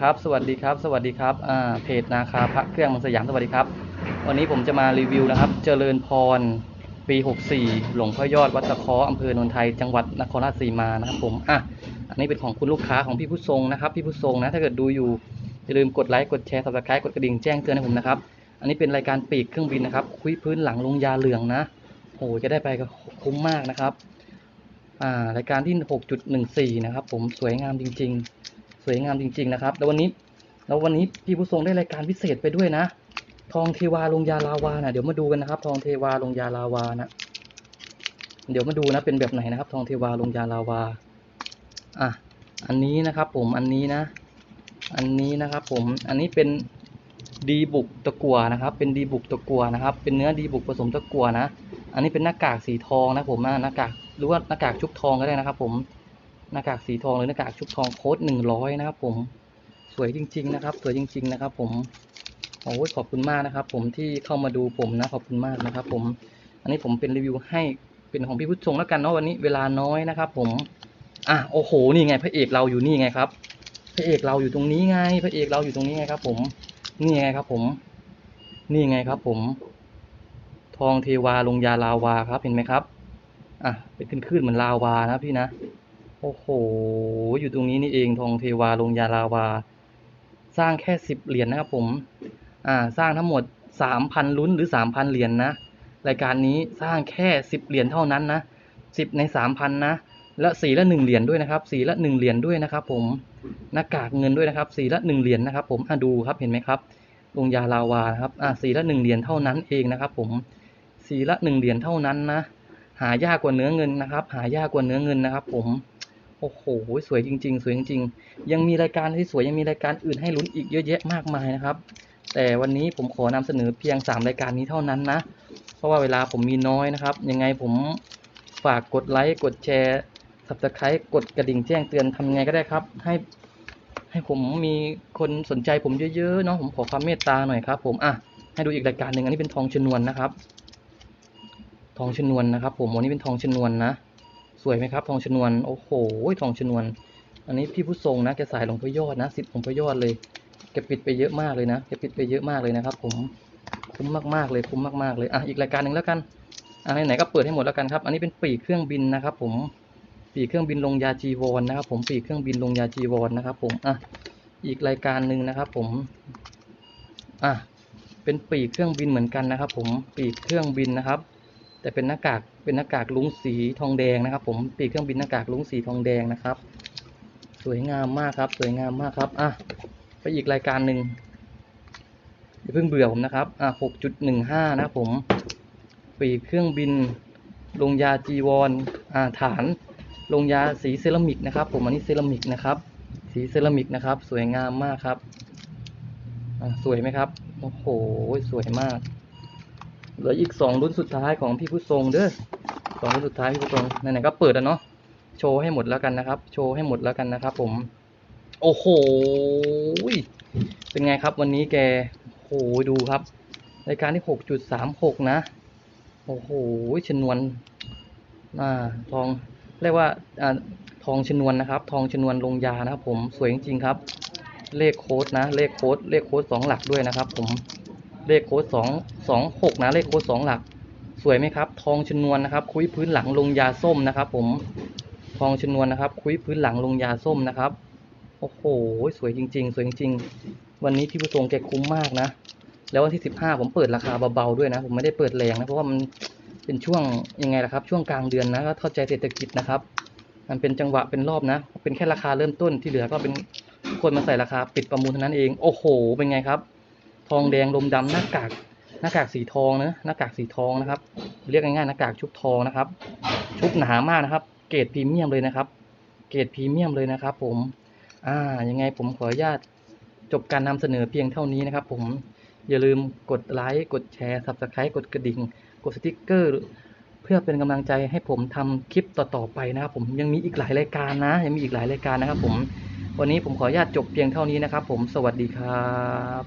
ครับ สวัสดีครับ สวัสดีครับอ่าเพจนาคาพระเครื่องมืองสยามสวัสดีครับ วันนี้ผมจะมารีวิวนะครับ เจริญพร ปี 64 หลวงพ่อยอดวัดตะเคาะอำเภอโนนไทยจังหวัดนครราชสีมานะครับผมอะอันนี้เป็นของคุณลูกค้าของพี่ผู้ทรงนะครับ พี่ผู้ทรงนะ ถ้าเกิดดูอยู่อย่าลืมกดไลค์กดแชร์ subscribe กดกระดิ่งแจ้งเตือนให้ผมนะครับ อันนี้เป็นรายการปีกเครื่องบินนะครับ คุยพื้นหลังลงยาเหลืองนะโอ้โหจะได้ไปก็คุ้มมากนะครับอ่ารายการที่ 6.14 นะครับ ผมสวยงามจริง ๆ วยงามจริง ๆ นะครับ แล้ววันนี้แล้ววันนี้พี่ผู้ทรงได้รายการพิเศษไปด้วยนะ ทองเทวาลงยาลาวานะเดี๋ยวมาดูกันนะครับ ทองเทวาลงยาลาวานะ เดี๋ยวมาดูนะเป็นแบบไหนนะครับ ทองเทวาลงยาลาวา อะ อันนี้นะครับ ผมอันนี้นะ อันนี้นะครับ ผมอันนี้เป็นดีบุกตะกัวนะครับ เป็นดีบุกตะกัวนะครับ เป็นเนื้อดีบุกผสมตะกัวนะ อันนี้เป็นหน้ากากสีทองนะผมนะหน้ากากหรือว่าหน้ากากชุบทองก็ได้นะครับ ผม หน้ากากสีทองหรือหน้ากากชุบทองโค้ดหนึ่งร้อยนะครับผมสวยจริง ๆ นะครับ สวยจริง ๆ นะครับ ผมโอ้ยขอบคุณมากนะครับ ผมที่เข้ามาดูผมนะขอบคุณมากนะครับ ผม อันนี้ผมเป็นรีวิวให้เป็นของพี่พุทธชงแล้วกันเนาะวันนี้เวลาน้อยนะครับ ผม อะโอ้โหนี่ไงพระเอกเราอยู่นี่ไงครับพระเอกเราอยู่ตรงนี้ไงพระเอกเราอยู่ตรงนี้ไงครับ ผม นี่ไงครับ ผม นี่ไงครับ ผม ทองเทวาลงยาลาวาครับเห็นไหมครับ อะเป็นขึ้นขึ้นเหมือนลาวานะพี่นะ โอ้โห อยู่ตรงนี้นี่เองทองเทวาลงยาลาวา สร้างแค่สิบเหรียญนะครับผม อ่า สร้างทั้งหมดสามพันลุ้นหรือสามพันเหรียญนะรายการนี้สร้างแค่สิบเหรียญเท่านั้นนะสิบในสามพันนะและสีละหนึ่งเหรียญด้วยนะครับสีละหนึ่งเหรียญด้วยนะครับ ผมหน้ากากเงินด้วยนะครับสีละหนึ่งเหรียญนะครับ ผมอะดูครับเห็นไหมครับลงยาลาวาครับอะสีละหนึ่งเหรียญเท่านั้นเองนะครับ ผมสีละหนึ่งเหรียญเท่านั้นนะหายากกว่าเนื้อเงินนะครับ หายากกว่าเนื้อเงินนะครับ ผม โอ้โห สวยจริง ๆ สวยจริง ๆ ยังมีรายการที่สวยยังมีรายการอื่นให้ลุ้นอีกเยอะแยะมากมายนะครับ แต่วันนี้ผมขอนำเสนอเพียง 3 รายการนี้เท่านั้นนะ เพราะว่าเวลาผมมีน้อยนะครับ ยังไงผมฝากกดไลค์กดแชร์ subscribe กดกระดิ่งแจ้งเตือนทำไงก็ได้ครับ ให้ให้ผมมีคนสนใจผมเยอะๆเนาะผมขอความเมตตาหน่อยครับ ผมอะให้ดูอีกรายการหนึ่งอันนี้เป็นทองชนวนนะครับ ทองชนวนนะครับ ผมวันนี้เป็นทองชนวนนะ สวยไหมครับ ทองชนวน โอ้โห ทองชนวน อันนี้พี่ผู้ทรงนะ แกสายหลวงพ่อยอดนะสิบหลวงพ่อยอดเลย แกปิดไปเยอะมากเลยนะ แกปิดไปเยอะมากเลยนะครับ ผม คุ้มมากๆเลย คุ้มมากๆเลย อะ อีกรายการหนึ่งแล้วกันอะไหนๆก็เปิดให้หมดแล้วกันครับ อันนี้เป็นปีกเครื่องบินนะครับ ผม ปีกเครื่องบินลงยาจีวรนนะครับ ผม ปีกเครื่องบินลงยาจีวรนะครับ ผม อะ อีกรายการหนึ่งนะครับ ผม อะ เป็นปีกเครื่องบินเหมือนกันนะครับ ผม ปีกเครื่องบินนะครับ แต่เป็นหน้ากากเป็นหน้ากากลุงสีทองแดงนะครับ ผมปีกเครื่องบินหน้ากากลุงสีทองแดงนะครับ สวยงามมากครับ สวยงามมากครับอะไปอีกรายการหนึ่งอย่าเพิ่งเบื่อผมนะครับอะหกจุดหนึ่งห้านะครับผมปีกเครื่องบินลงยาจีวรอ่าฐานลงยาสีเซรามิกนะครับ ผมอันนี้เซรามิกนะครับ สีเซรามิกนะครับ สวยงามมากครับอะสวยไหมครับ โอ้โห สวยมาก เหลืออีกสองรุ่นสุดท้ายของพี่ผู้ทรงเด้อสองรุ่นสุดท้ายพี่ผู้ทรงไหนๆก็เปิดแล้วเนาะโชว์ให้หมดแล้วกันนะครับ โชว์ให้หมดแล้วกันนะครับ ผม โอ้โหเป็นไงครับ วันนี้แกโอ้โหดูครับรายการที่หกจุดสามหกนะโอ้โหชนวนอ่าทองเรียกว่าอ่าทองชนวนนะครับ ทองชนวนลงยานะครับ ผมสวยจริงๆครับ เลขโค้ดนะ เลขโค้ดเลขโค้ดสองหลักด้วยนะครับ ผม เลขโค้ดสองสองหกนะเลขโค้ดสองหลัก สวยไหมครับ ทองชนวนนะครับ คุยพื้นหลังลงยาส้มนะครับ ผมทองชนวนนะครับ คุยพื้นหลังลงยาส้มนะครับโอ้โหสวยจริง ๆ สวยจริงๆ วันนี้พี่ผู้ทรงแกคุ้มมากนะ แล้ววันที่สิบห้าผมเปิดราคาเบาๆด้วยนะ ผมไม่ได้เปิดแรงนะ เพราะว่ามันเป็นช่วงยังไงล่ะครับ ช่วงกลางเดือนนะก็เข้าใจเศรษฐกิจนะครับ มันเป็นจังหวะเป็นรอบนะ เป็นแค่ราคาเริ่มต้นที่เหลือก็เป็นคนมาใส่ราคาปิดประมูลเท่านั้นเอง โอ้โห เป็นไงครับ ทองแดงลมดำหน้ากากหน้ากากสีทองนะหน้ากากสีทองนะครับ เรียกง่ายๆหน้ากากชุบทองนะครับ ชุบหนามากนะครับ เกรดพรีเมียมเลยนะครับ เกรดพรีเมียมเลยนะครับ ผม อ่ายังไงผมขออนุญาตจบการนำเสนอเพียงเท่านี้นะครับ ผมอย่าลืมกดไลค์กดแชร์ subscribe กดกระดิ่ง กดสติ๊กเกอร์ เพื่อเป็นกำลังใจให้ผมทำคลิปต่อๆไปนะครับ ผมยังมีอีกหลายรายการนะ ยังมีอีกหลายรายการนะครับ ผมวันนี้ผมขออนุญาตจบเพียงเท่านี้นะครับ ผมสวัสดีครับ